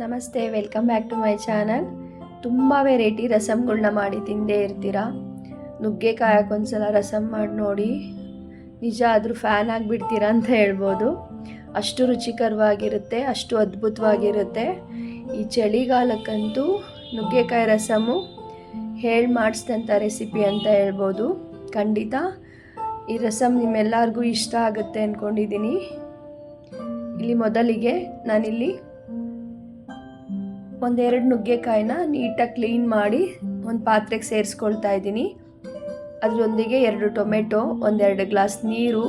ನಮಸ್ತೆ, welcome back to my channel. ತುಂಬ variety ರಸಮ್ಗಳನ್ನ ಮಾಡಿ ತಿಂದೇ ಇರ್ತೀರಾ? ನುಗ್ಗೆಕಾಯಿ ಹಾಕೊಂದ್ಸಲ ರಸಮ್ ಮಾಡಿ ನೋಡಿ. ನಿಜ ಆದರೂ ಫ್ಯಾನ್ ಆಗಿಬಿಡ್ತೀರಾ ಅಂತ ಹೇಳ್ಬೋದು. ಅಷ್ಟು ರುಚಿಕರವಾಗಿರುತ್ತೆ, ಅಷ್ಟು ಅದ್ಭುತವಾಗಿರುತ್ತೆ. ಈ ಚಳಿಗಾಲಕ್ಕಂತೂ ನುಗ್ಗೆಕಾಯಿ ರಸಮು ಹೇಳಿ ಮಾಡಿಸಿದಂಥ ರೆಸಿಪಿ ಅಂತ ಹೇಳ್ಬೋದು. ಖಂಡಿತ ಈ ರಸಮ್ ನಿಮ್ಮೆಲ್ಲರಿಗೂ ಇಷ್ಟ ಆಗುತ್ತೆ ಅಂದ್ಕೊಂಡಿದ್ದೀನಿ ಇಲ್ಲಿ ಮೊದಲಿಗೆ ನಾನಿಲ್ಲಿ ಒಂದೆರಡು ನುಗ್ಗೆಕಾಯಿನ ನೀಟಾಗಿ ಕ್ಲೀನ್ ಮಾಡಿ ಒಂದು ಪಾತ್ರೆಗೆ ಸೇರಿಸ್ಕೊಳ್ತಾ ಇದ್ದೀನಿ. ಅದರೊಂದಿಗೆ ಎರಡು ಟೊಮೆಟೊ, ಒಂದೆರಡು ಗ್ಲಾಸ್ ನೀರು,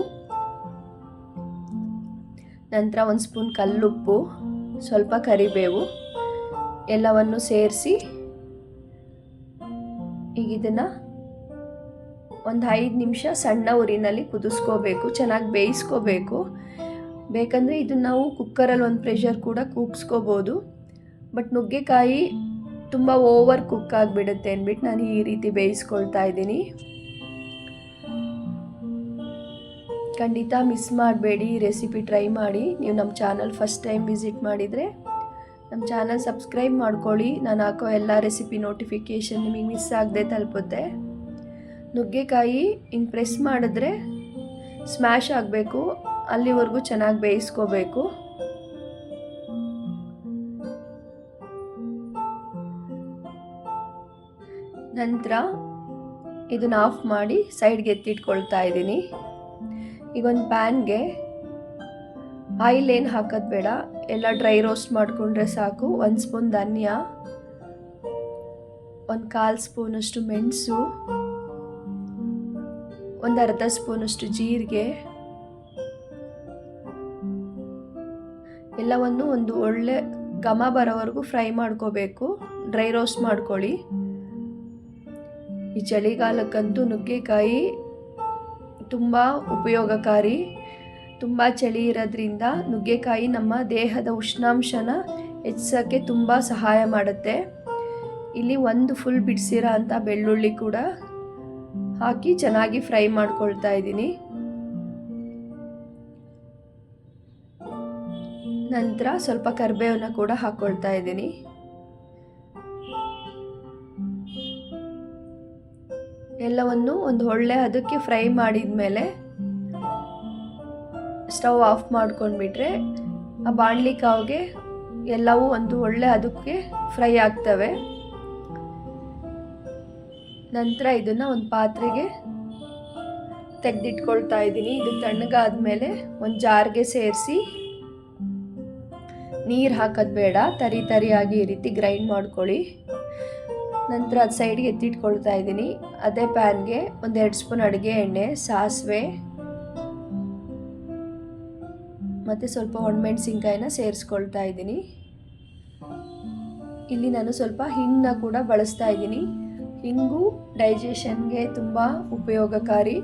ನಂತರ ಒಂದು ಸ್ಪೂನ್ ಕಲ್ಲುಪ್ಪು, ಸ್ವಲ್ಪ ಕರಿಬೇವು ಎಲ್ಲವನ್ನು ಸೇರಿಸಿ ಈಗ ಇದನ್ನು ಒಂದು ಐದು ನಿಮಿಷ ಸಣ್ಣ ಉರಿನಲ್ಲಿ ಕುದಿಸ್ಕೋಬೇಕು, ಚೆನ್ನಾಗಿ ಬೇಯಿಸ್ಕೋಬೇಕು. ಬೇಕಂದರೆ ಇದನ್ನು ನಾವು ಕುಕ್ಕರಲ್ಲಿ ಒಂದು ಪ್ರೆಷರ್ ಕೂಡ ಕೂಗಿಸ್ಕೋಬೋದು. ಬಟ್ ನುಗ್ಗೆಕಾಯಿ ತುಂಬ ಓವರ್ ಕುಕ್ ಆಗಿಬಿಡುತ್ತೆ ಅಂದ್ಬಿಟ್ಟು ನಾನು ಈ ರೀತಿ ಬೇಯಿಸ್ಕೊಳ್ತಾ ಇದ್ದೀನಿ. ಖಂಡಿತ ಮಿಸ್ ಮಾಡಬೇಡಿ ಈ ರೆಸಿಪಿ ಟ್ರೈ ಮಾಡಿ. ನೀವು ನಮ್ಮ ಚಾನಲ್ ಫಸ್ಟ್ ಟೈಮ್ ವಿಸಿಟ್ ಮಾಡಿದರೆ ನಮ್ಮ ಚಾನಲ್ ಸಬ್ಸ್ಕ್ರೈಬ್ ಮಾಡ್ಕೊಳ್ಳಿ. ನಾನು ಹಾಕೋ ಎಲ್ಲ ರೆಸಿಪಿ ನೋಟಿಫಿಕೇಷನ್ ನಿಮಗೆ ಮಿಸ್ ಆಗದೆ ತಲುಪುತ್ತೆ. ನುಗ್ಗೆಕಾಯಿ ಹಿಂಗೆ ಪ್ರೆಸ್ ಮಾಡಿದ್ರೆ ಸ್ಮ್ಯಾಶ್ ಆಗಬೇಕು, ಅಲ್ಲಿವರೆಗೂ ಚೆನ್ನಾಗಿ ಬೇಯಿಸ್ಕೋಬೇಕು. ನಂತರ ಇದನ್ನ ಆಫ್ ಮಾಡಿ ಸೈಡ್ಗೆ ಎತ್ತಿಟ್ಕೊಳ್ತಾ ಇದ್ದೀನಿ. ಈಗ ಒಂದು ಪ್ಯಾನ್ಗೆ ಆಯಿಲ್ ಏನು ಹಾಕೋದು ಬೇಡ, ಎಲ್ಲ ಡ್ರೈ ರೋಸ್ಟ್ ಮಾಡಿಕೊಂಡ್ರೆ ಸಾಕು. ಒಂದು ಸ್ಪೂನ್ ಧನ್ಯ, ಒಂದು ಕಾಲು ಸ್ಪೂನಷ್ಟು ಮೆಣಸು, ಒಂದು ಅರ್ಧ ಸ್ಪೂನಷ್ಟು ಜೀರಿಗೆ, ಎಲ್ಲವನ್ನು ಒಂದು ಒಳ್ಳೆ ಘಮ ಬರೋವರೆಗೂ ಫ್ರೈ ಮಾಡ್ಕೋಬೇಕು. ಡ್ರೈ ರೋಸ್ಟ್ ಮಾಡ್ಕೊಳ್ಳಿ. ಈ ಚಳಿಗಾಲಕ್ಕಂತೂ ನುಗ್ಗೆಕಾಯಿ ತುಂಬ ಉಪಯೋಗಕಾರಿ. ತುಂಬ ಚಳಿ ಇರೋದ್ರಿಂದ ನುಗ್ಗೆಕಾಯಿ ನಮ್ಮ ದೇಹದ ಉಷ್ಣಾಂಶನ ಹೆಚ್ಚಿಸೋಕ್ಕೆ ತುಂಬ ಸಹಾಯ ಮಾಡುತ್ತೆ. ಇಲ್ಲಿ ಒಂದು ಫುಲ್ ಬಿಡಿಸಿರೋ ಅಂಥ ಬೆಳ್ಳುಳ್ಳಿ ಕೂಡ ಹಾಕಿ ಚೆನ್ನಾಗಿ ಫ್ರೈ ಮಾಡ್ಕೊಳ್ತಾ ಇದ್ದೀನಿ. ನಂತರ ಸ್ವಲ್ಪ ಕರಿಬೇವನ್ನ ಕೂಡ ಹಾಕ್ಕೊಳ್ತಾ ಇದ್ದೀನಿ. ಎಲ್ಲವನ್ನು ಒಂದು ಒಳ್ಳೆ ಅದಕ್ಕೆ ಫ್ರೈ ಮಾಡಿದ ಮೇಲೆ ಸ್ಟವ್ ಆಫ್ ಮಾಡ್ಕೊಂಡ್ಬಿಟ್ರೆ ಆ ಬಾಣಲಿ ಕಾವ್ಗೆ ಎಲ್ಲವೂ ಒಂದು ಒಳ್ಳೆ ಅದಕ್ಕೆ ಫ್ರೈ ಆಗ್ತವೆ. ನಂತರ ಇದನ್ನು ಒಂದು ಪಾತ್ರೆಗೆ ತೆಗೆದಿಟ್ಕೊಳ್ತಾ ಇದ್ದೀನಿ. ಇದು ತಣ್ಣಗಾದ್ಮೇಲೆ ಒಂದು ಜಾರ್ಗೆ ಸೇರಿಸಿ ನೀರು ಹಾಕೋದು ಬೇಡ. ತರಿ ತರಿಯಾಗಿ ಈ ರೀತಿ ಗ್ರೈಂಡ್ ಮಾಡ್ಕೊಳ್ಳಿ. ನಂತರ ಅದು ಸೈಡ್ಗೆ ಎತ್ತಿಟ್ಕೊಳ್ತಾ ಇದ್ದೀನಿ. ಅದೇ ಪ್ಯಾನ್ಗೆ ಒಂದೆರಡು ಸ್ಪೂನ್ ಅಡುಗೆ ಎಣ್ಣೆ, ಸಾಸಿವೆ, ಮತ್ತು ಸ್ವಲ್ಪ ಒಣಮೆಣಸಿನ್ಕಾಯಿನ ಸೇರಿಸ್ಕೊಳ್ತಾ ಇದ್ದೀನಿ. ಇಲ್ಲಿ ನಾನು ಸ್ವಲ್ಪ ಹಿಂಗನ್ನ ಕೂಡ ಬಳಸ್ತಾ ಇದ್ದೀನಿ. ಹಿಂಗು ಡೈಜೆಷನ್ಗೆ ತುಂಬ ಉಪಯೋಗಕಾರಿ.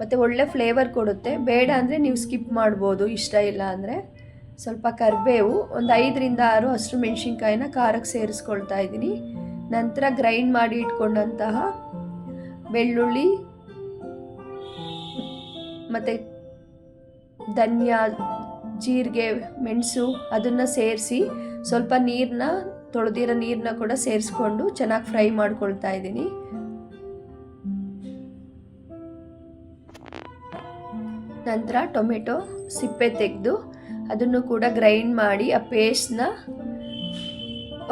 ಮತ್ತು ಒಳ್ಳೆ ಫ್ಲೇವರ್ ಕೊಡುತ್ತೆ. ಬೇಡ ಅಂದರೆ ನೀವು ಸ್ಕಿಪ್ ಮಾಡ್ಬೋದು. ಇಷ್ಟ ಇಲ್ಲ ಅಂದರೆ ಸ್ವಲ್ಪ ಕರಿಬೇವು ಒಂದು ಐದರಿಂದ ಆರು ಹಸಿರು ಮೆಣಸಿನ್ಕಾಯಿನ ಖಾರಕ್ಕೆ ಸೇರಿಸ್ಕೊಳ್ತಾ ಇದ್ದೀನಿ. ನಂತರ ಗ್ರೈಂಡ್ ಮಾಡಿ ಇಟ್ಕೊಂಡಂತಹ ಬೆಳ್ಳುಳ್ಳಿ, ಮತ್ತು ಧನ್ಯ, ಜೀರಿಗೆ, ಮೆಣಸು ಅದನ್ನು ಸೇರಿಸಿ ಸ್ವಲ್ಪ ನೀರನ್ನ ತೊಳೆದಿರೋ ನೀರನ್ನ ಕೂಡ ಸೇರಿಸ್ಕೊಂಡು ಚೆನ್ನಾಗಿ ಫ್ರೈ ಮಾಡ್ಕೊಳ್ತಾ ಇದ್ದೀನಿ. ನಂತರ ಟೊಮೆಟೊ ಸಿಪ್ಪೆ ತೆಗೆದು ಅದನ್ನು ಕೂಡ ಗ್ರೈಂಡ್ ಮಾಡಿ ಆ ಪೇಸ್ಟ್ನ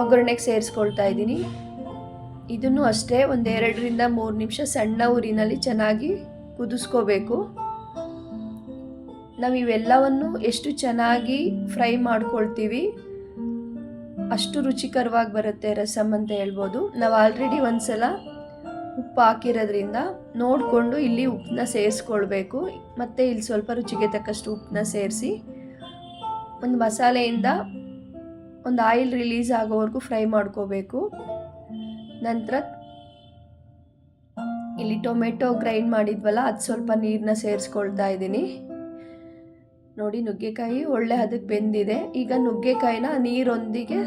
ಒಗ್ಗರಣೆಗೆ ಸೇರಿಸ್ಕೊಳ್ತಾ ಇದ್ದೀನಿ. ಇದನ್ನು ಅಷ್ಟೇ ಒಂದೆರಡರಿಂದ ಮೂರು ನಿಮಿಷ ಸಣ್ಣ ಊರಿನಲ್ಲಿ ಚೆನ್ನಾಗಿ ಕುದಿಸ್ಕೋಬೇಕು. ನಾವು ಇವೆಲ್ಲವನ್ನು ಎಷ್ಟು ಚೆನ್ನಾಗಿ ಫ್ರೈ ಮಾಡ್ಕೊಳ್ತೀವಿ, ಅಷ್ಟು ರುಚಿಕರವಾಗಿ ಬರುತ್ತೆ ರಸಮ್ ಅಂತ ಹೇಳ್ಬೋದು. ನಾವು ಆಲ್ರೆಡಿ ಒಂದ್ಸಲ ಉಪ್ಪು ಹಾಕಿರೋದ್ರಿಂದ ನೋಡಿಕೊಂಡು ಇಲ್ಲಿ ಉಪ್ಪನ್ನ ಸೇರಿಸ್ಕೊಳ್ಬೇಕು. ಮತ್ತು ಇಲ್ಲಿ ಸ್ವಲ್ಪ ರುಚಿಗೆ ತಕ್ಕಷ್ಟು ಉಪ್ಪನ್ನ ಸೇರಿಸಿ ಒಂದು ಮಸಾಲೆಯಿಂದ ಒಂದು ಆಯಿಲ್ ರಿಲೀಸ್ ಆಗೋವರೆಗೂ ಫ್ರೈ ಮಾಡ್ಕೋಬೇಕು. ನಂತರ ಇಲ್ಲಿ ಟೊಮೆಟೊ ಗ್ರೈಂಡ್ ಮಾಡಿದ್ವಲ್ಲ, ಅದು ಸ್ವಲ್ಪ ನೀರನ್ನ ಸೇರಿಸ್ಕೊಳ್ತಾ ಇದ್ದೀನಿ. ನೋಡಿ, ನುಗ್ಗೆಕಾಯಿ ಒಳ್ಳೆ ಅದಕ್ಕೆ ಬೆಂದಿದೆ. ಈಗ ನುಗ್ಗೆಕಾಯಿನ ನೀರೊಂದಿಗೆ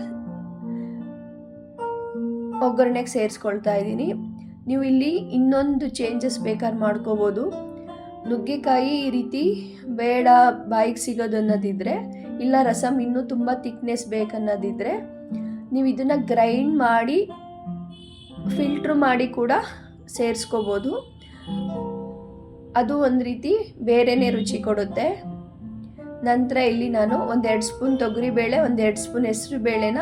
ಒಗ್ಗರಣೆಗೆ ಸೇರಿಸ್ಕೊಳ್ತಾ ಇದ್ದೀನಿ. ನೀವು ಇಲ್ಲಿ ಇನ್ನೊಂದು ಚೇಂಜಸ್ ಬೇಕಾದ್ರೆ ಮಾಡ್ಕೋಬೋದು. ನುಗ್ಗೆಕಾಯಿ ಈ ರೀತಿ ಬೇಡ ಬಾಯಿಗೆ ಸಿಗೋದು ಅನ್ನೋದಿದ್ರೆ ಇಲ್ಲ ರಸಮ್ ಇನ್ನೂ ತುಂಬ ತಿಕ್ನೆಸ್ ಬೇಕನ್ನೋದಿದ್ರೆ, ನೀವು ಇದನ್ನು ಗ್ರೈಂಡ್ ಮಾಡಿ ಫಿಲ್ಟ್ರ್ ಮಾಡಿ ಕೂಡ ಸೇರಿಸ್ಕೋಬೋದು. ಅದು ಒಂದು ರೀತಿ ಬೇರೆನೇ ರುಚಿ ಕೊಡುತ್ತೆ. ನಂತರ ಇಲ್ಲಿ ನಾನು ಒಂದೆರಡು ಸ್ಪೂನ್ ತೊಗರಿಬೇಳೆ ಒಂದೆರಡು ಸ್ಪೂನ್ ಹೆಸರು ಬೇಳೆನ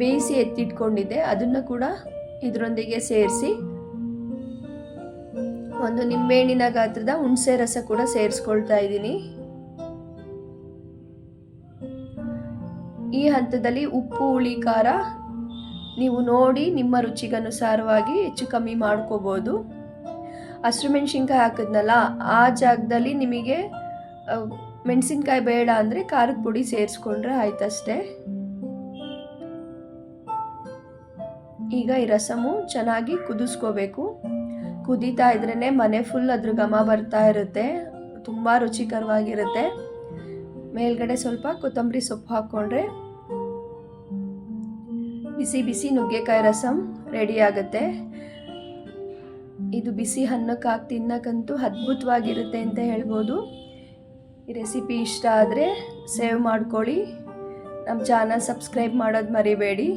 ಬೇಯಿಸಿ ಎತ್ತಿಟ್ಕೊಂಡಿದ್ದೆ. ಅದನ್ನು ಕೂಡ ಇದರೊಂದಿಗೆ ಸೇರಿಸಿ ಒಂದು ನಿಂಬೆಹಣ್ಣಿನ ಗಾತ್ರದ ಹುಣಸೆ ರಸ ಕೂಡ ಸೇರಿಸ್ಕೊಳ್ತಾ ಇದ್ದೀನಿ. ಈ ಹಂತದಲ್ಲಿ ಉಪ್ಪು, ಹುಳಿ, ಖಾರ ನೀವು ನೋಡಿ ನಿಮ್ಮ ರುಚಿಗನುಸಾರವಾಗಿ ಹೆಚ್ಚು ಕಮ್ಮಿ ಮಾಡ್ಕೋಬೋದು. ಹಸಿರು ಮೆಣಸಿನ್ಕಾಯಿ ಹಾಕಿದ್ನಲ್ಲ, ಆ ಜಾಗದಲ್ಲಿ ನಿಮಗೆ ಮೆಣಸಿನ್ಕಾಯಿ ಬೇಡ ಅಂದರೆ ಖಾರದ ಪುಡಿ ಸೇರಿಸ್ಕೊಂಡ್ರೆ ಆಯ್ತಷ್ಟೇ. ಈಗ ಈ ರಸಮು ಚೆನ್ನಾಗಿ ಕುದಿಸ್ಕೋಬೇಕು. ಕುದೀತಾ ಇದ್ರೇ ಮನೆ ಫುಲ್ ಅದ್ರ ಘಮ ಬರ್ತಾ ಇರುತ್ತೆ, ತುಂಬ ರುಚಿಕರವಾಗಿರುತ್ತೆ. ಮೇಲ್ಗಡೆ ಸ್ವಲ್ಪ ಕೊತ್ತಂಬರಿ ಸೊಪ್ಪು ಹಾಕ್ಕೊಂಡ್ರೆ ಬಿಸಿ ಬಿಸಿ ನುಗ್ಗೆಕಾಯಿ ರಸಂ ರೆಡಿ ಆಗುತ್ತೆ. ಇದು ಬಿಸಿ ಅನ್ನಕ್ಕೆ ತಿನ್ನಕ್ಕಂತೂ ಅದ್ಭುತವಾಗಿರುತ್ತೆ ಅಂತ ಹೇಳ್ಬೋದು. ಈ ರೆಸಿಪಿ ಇಷ್ಟ ಆದರೆ ಸೇವ್ ಮಾಡ್ಕೊಳ್ಳಿ. ನಮ್ಮ ಚಾನಲ್ ಸಬ್ಸ್ಕ್ರೈಬ್ ಮಾಡೋದು ಮರಿಬೇಡಿ.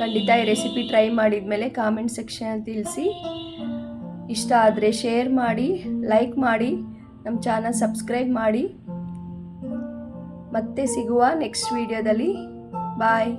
ಖಂಡಿತ ಈ ರೆಸಿಪಿ ಟ್ರೈ ಮಾಡಿದ್ಮೇಲೆ ಕಾಮೆಂಟ್ ಸೆಕ್ಷನ್ ತಿಳಿಸಿ. ಇಷ್ಟ ಆದರೆ ಶೇರ್ ಮಾಡಿ ಲೈಕ್ ಮಾಡಿ, ನಮ್ಮ ಚಾನಲ್ ಸಬ್ಸ್ಕ್ರೈಬ್ ಮಾಡಿ. ಮತ್ತೆ ಸಿಗುವ ನೆಕ್ಸ್ಟ್ ವಿಡಿಯೋದಲ್ಲಿ ಬಾಯ್